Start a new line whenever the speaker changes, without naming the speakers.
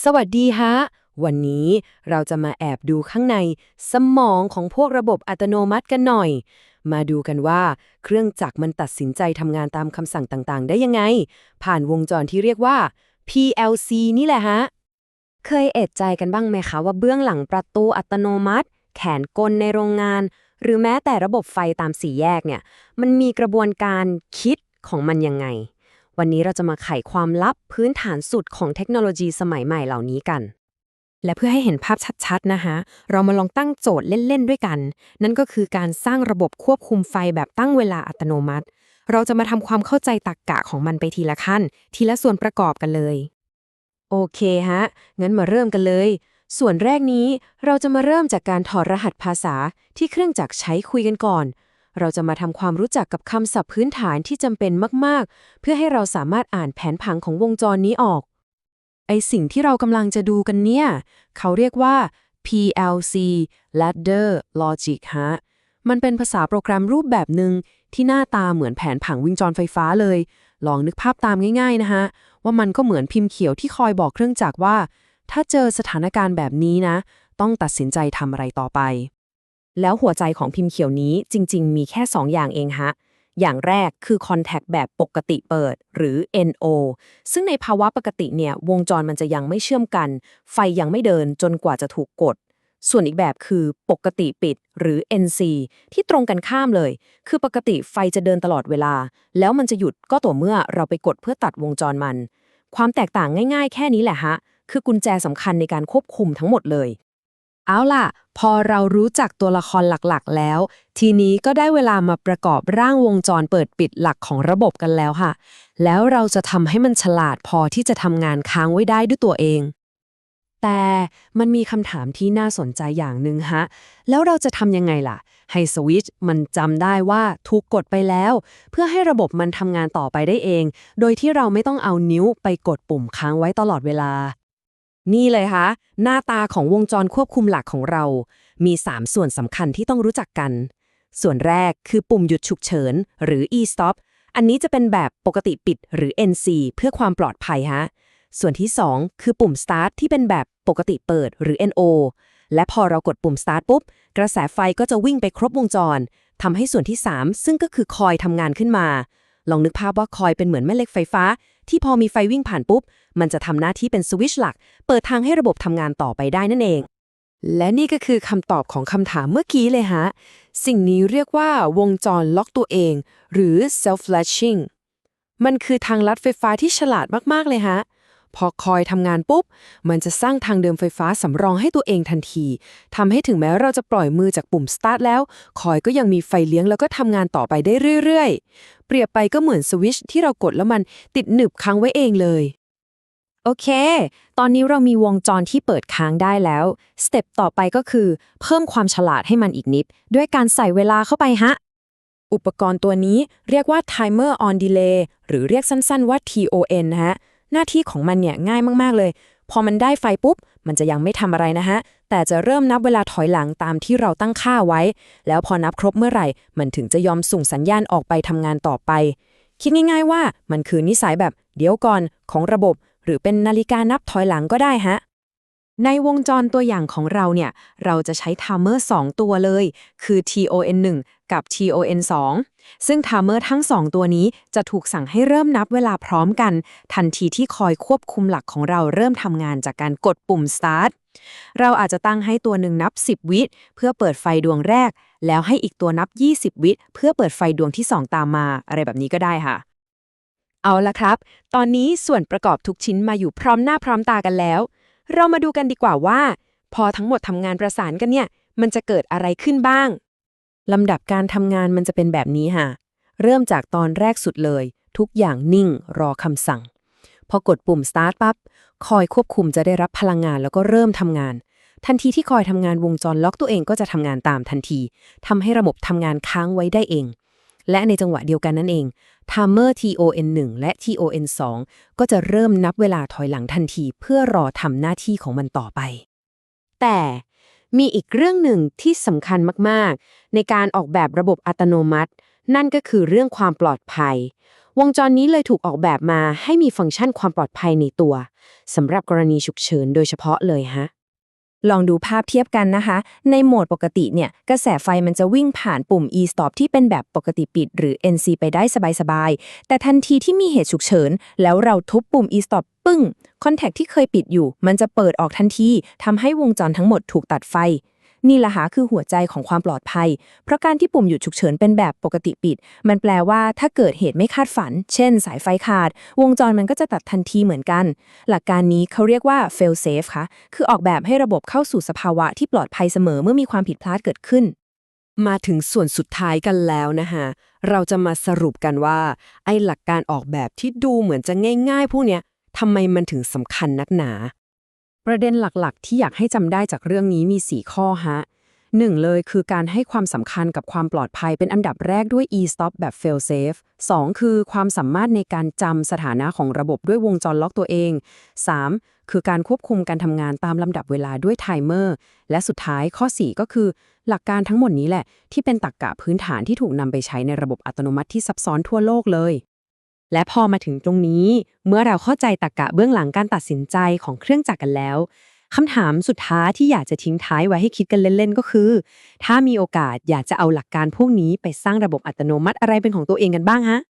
สวัสดีฮะ วันนี้เราจะมาแอบดูข้างในสมองของพวกระบบอัตโนมัติกันหน่อย มาดูกันว่าเครื่องจักรมันตัดสินใจทำงานตามคำสั่งต่างๆ ได้ยังไง ผ่านวงจรที่เรียกว่า PLC นี่แหละฮะ
เคยเอะใจกันบ้างไหมคะว่าเบื้องหลังประตูอัตโนมัติ แขนกลในโรงงาน หรือแม้แต่ระบบไฟตามสี่แยกเนี่ย มันมีกระบวนการคิดของมันยังไง วันนี้เราจะมาไขความลับพื้นฐานสุดของเทคโนโลยีสมัยใหม่เหล่านี้กัน
และเพื่อให้เห็นภาพชัดๆนะคะ เรามาลองตั้งโจทย์เล่น ๆ ด้วยกัน นั่นก็คือการสร้างระบบควบคุมไฟแบบตั้งเวลาอัตโนมัติ เราจะมาทำความเข้าใจตรรกกะของมันไปทีละขั้น ทีละส่วนประกอบกันเลย
โอเคฮะ งั้นมาเริ่มกันเลย ส่วนแรกนี้เราจะมาเริ่มจากการถอดรหัสภาษาที่เครื่องจักรใช้คุยกันก่อน เราจะมาทำความรู้จักกับคำศัพท์พื้นฐานที่จำเป็นมาก ๆ เพื่อให้เราสามารถอ่านแผนผังของวงจรนี้ออก ไอสิ่งที่เรากำลังจะดูกันเนี่ย เขาเรียกว่า PLC Ladder Logic ฮะ มันเป็นภาษาโปรแกรมรูปแบบหนึ่งที่หน้าตาเหมือนแผนผังวงจรไฟฟ้าเลย ลองนึกภาพตามง่ายๆนะฮะ ว่ามันก็เหมือนพิมพ์เขียวที่คอยบอกเครื่องจักรว่า ถ้าเจอสถานการณ์แบบนี้นะ ต้องตัดสินใจทำอะไรต่อไป
แล้วหัวใจของพิมพ์เขียวนี้จริง ๆ มีแค่ 2 อย่างเองฮะ อย่างแรกคือ Contact แบบปกติเปิด หรือ NO ซึ่งในภาวะปกติเนี่ย วงจรมันจะยังไม่เชื่อมกัน ไฟยังไม่เดินจนกว่าจะถูกกด ส่วนอีกแบบคือปกติปิด หรือ NC ที่ตรงกันข้ามเลย คือปกติไฟจะเดินตลอดเวลา แล้วมันจะหยุดก็ต่อเมื่อเราไปกดเพื่อตัดวงจรมัน ความแตกต่างง่าย ๆ แค่นี้แหละฮะ คือกุญแจสำคัญในการควบคุมทั้งหมดเลย
เอาล่ะ พอเรารู้จักตัวละครหลักๆ แล้ว ทีนี้ก็ได้เวลามาประกอบร่างวงจรเปิดปิดหลักของระบบกันแล้วค่ะ แล้วเราจะทำให้มันฉลาดพอที่จะทำงานค้างไว้ได้ด้วยตัวเอง แต่มันมีคำถามที่น่าสนใจอย่างหนึ่งฮะ แล้วเราจะทำยังไงล่ะ ให้สวิตช์มันจำได้ว่าถูกกดไปแล้ว เพื่อให้ระบบมันทำงานต่อไปได้เอง โดยที่เราไม่ต้องเอานิ้วไปกดปุ่มค้างไว้ตลอดเวลา นี่เลยคะหน้าตาของวงจรควบคุมหลักของเรา มี 3 ส่วนสำคัญที่ต้องรู้จักกัน ส่วนแรกคือปุ่มหยุดฉุกเฉิน หรือ e-stop อันนี้จะเป็นแบบปกติปิดหรือ NC เพื่อความปลอดภัยฮะ ส่วนที่ 2 คือปุ่ม start ที่เป็นแบบปกติเปิดหรือ NO และพอเรากดปุ่ม start ปุ๊บ กระแสไฟก็จะวิ่งไปครบวงจรทำให้ส่วนที่ 3 ซึ่งก็คือคอยทำงานขึ้นมา ลองนึกภาพว่าคอยเป็นเหมือนแม่เหล็กไฟฟ้า ที่พอมีไฟวิ่งผ่านปุ๊บ มันจะทำหน้าที่เป็นสวิตช์หลัก เปิดทางให้ระบบทำงานต่อไปได้นั่นเอง และนี่ก็คือคำตอบของคำถามเมื่อกี้เลยฮะ สิ่งนี้เรียกว่าวงจรล็อกตัวเอง หรือ self latching มันคือทางลัดไฟฟ้าที่ฉลาดมาก ๆ เลยฮะ พอคอยทำงานปุ๊บ มันจะสร้างทางเดิมไฟฟ้าสำรองให้ตัวเองทันทีทำให้ถึงแม้เราจะปล่อยมือจากปุ่ม start แล้ว คอยก็ยังมีไฟเลี้ยงแล้วก็ทำงานต่อไปได้เรื่อยๆ เปรียบไปก็เหมือนสวิชที่เรากดแล้วมันติดหนึบค้างไว้เองเลย
โอเค ตอนนี้เรามีวงจรที่เปิดค้างได้แล้ว สเต็ปต่อไปก็คือ เพิ่มความฉลาดให้มันอีกนิด ด้วยการใส่เวลาเข้าไปฮะ อุปกรณ์ตัวนี้เรียกว่า Timer on Delay หรือเรียกสั้นๆว่า TON นะฮะ หน้าที่ของมันเนี่ยง่ายมากๆเลย พอมันได้ไฟปุ๊บ มันจะยังไม่ทำอะไรนะฮะ แต่จะเริ่มนับเวลาถอยหลังตามที่เราตั้งค่าไว้ แล้วพอนับครบเมื่อไหร่ มันถึงจะยอมส่งสัญญาณออกไปทำงานต่อไป คิดง่ายๆว่ามันคือนิสัยแบบเดี๋ยวก่อนของระบบ หรือเป็นนาฬิกานับถอยหลังก็ได้ฮะ ในวงจรตัวอย่างของเราเนี่ย เราจะใช้ไทม์เมอร์2ตัวเลย คือ TON1 กับ TON2 ซึ่งไทม์เมอร์ทั้ง 2 ตัวนี้จะถูกสั่งให้เริ่มนับเวลาพร้อมกัน ทันทีที่คอยควบคุมหลักของเราเริ่มทำงานจากการกดปุ่ม start เราอาจจะตั้งให้ตัวหนึ่งนับ 10 วิ เพื่อเปิดไฟดวงแรก แล้วให้อีกตัวนับ 20 วิ เพื่อเปิดไฟดวงที่ 2 ตามมา อะไรแบบนี้ก็ได้ค่ะ เอาละครับ ตอนนี้ส่วนประกอบทุกชิ้นมาอยู่พร้อมหน้าพร้อมตากันแล้ว เรามาดูกันดีกว่าว่า พอทั้งหมดทำงานประสานกันเนี่ย มันจะเกิดอะไรขึ้นบ้างลำดับการทำงานมันจะเป็นแบบนี้ค่ะ เริ่มจากตอนแรกสุดเลย ทุกอย่างนิ่งรอคำสั่ง พอกดปุ่ม start ปั๊บคอยควบคุมจะได้รับพลังงานแล้วก็เริ่มทำงาน ทันทีที่คอยทำงานวงจรล็อกตัวเองก็จะทำงานตามทันทีทำให้ระบบทำงานค้างไว้ได้เอง และในจังหวะเดียวกันนั่นเอง Timer TON1 และ TON2 ก็จะเริ่มนับเวลาถอยหลังทันทีเพื่อรอทำหน้าที่ของมันต่อไป แต่มีอีกเรื่องหนึ่งที่สำคัญมากๆ ในการออกแบบระบบอัตโนมัติ นั่นก็คือเรื่องความปลอดภัย
วงจรนี้เลยถูกออกแบบมาให้มีฟังก์ชันความปลอดภัยในตัวสำหรับกรณีฉุกเฉินโดยเฉพาะเลยฮะ
ลองดูภาพเทียบกันนะคะ ในโหมดปกติเนี่ย กระแสไฟมันจะวิ่งผ่านปุ่ม e-stop ที่เป็นแบบปกติปิด หรือ NC ไปได้สบายๆ แต่ทันทีที่มีเหตุฉุกเฉิน แล้วเราทุบปุ่ม e-stop ปึ้ง คอนแทคที่เคยปิดอยู่ มันจะเปิดออกทันทีทำให้วงจรทั้งหมดถูกตัดไฟ นี่แหละค่ะคือหัวใจของความปลอดภัย เพราะการที่ปุ่มหยุดฉุกเฉินเป็นแบบปกติปิด มันแปลว่าถ้าเกิดเหตุไม่คาดฝัน เช่น สายไฟขาด วงจรมันก็จะตัดทันทีเหมือนกัน หลักการนี้เขาเรียกว่า fail safe ค่ะ คือออกแบบให้ระบบเข้าสู่สภาวะที่ปลอดภัยเสมอเมื่อมีความผิดพลาดเกิดขึ้น
มาถึงส่วนสุดท้ายกันแล้วนะคะเราจะมาสรุปกันว่า ไอ้หลักการออกแบบที่ดูเหมือนจะง่าย ๆ พวกเนี้ยทำไมมันถึงสำคัญนักหนา ประเด็นหลักๆ ที่อยากให้จำได้จากเรื่องนี้มี 4 ข้อฮะหนึ่งเลยคือการให้ความสำคัญกับความปลอดภัยเป็นอันดับแรกด้วย e-stop แบบ fail safe 2 คือความสามารถในการจำสถานะของระบบด้วยวงจรล็อกตัวเอง 3. คือการควบคุมการทำงานตามลำดับเวลาด้วยไทเมอร์ และสุดท้ายข้อ 4 ก็คือ หลักการทั้งหมดนี้แหละ ที่เป็นตรรกกะพื้นฐานที่ถูกนำไปใช้ในระบบอัตโนมัติที่ซับซ้อนทั่วโลกเลย และพอมาถึงตรงนี้ เมื่อเราเข้าใจตรกกะเบื้องหลังการตัดสินใจของเครื่องจักรกันแล้วคำถามสุดท้ายที่อยากจะทิ้งท้ายไว้ให้คิดกันเล่นๆ ก็คือ ถ้ามีโอกาสอยากจะเอาหลักการพวกนี้ไปสร้างระบบอัตโนมัติอะไรเป็นของตัวเองกันบ้างฮะ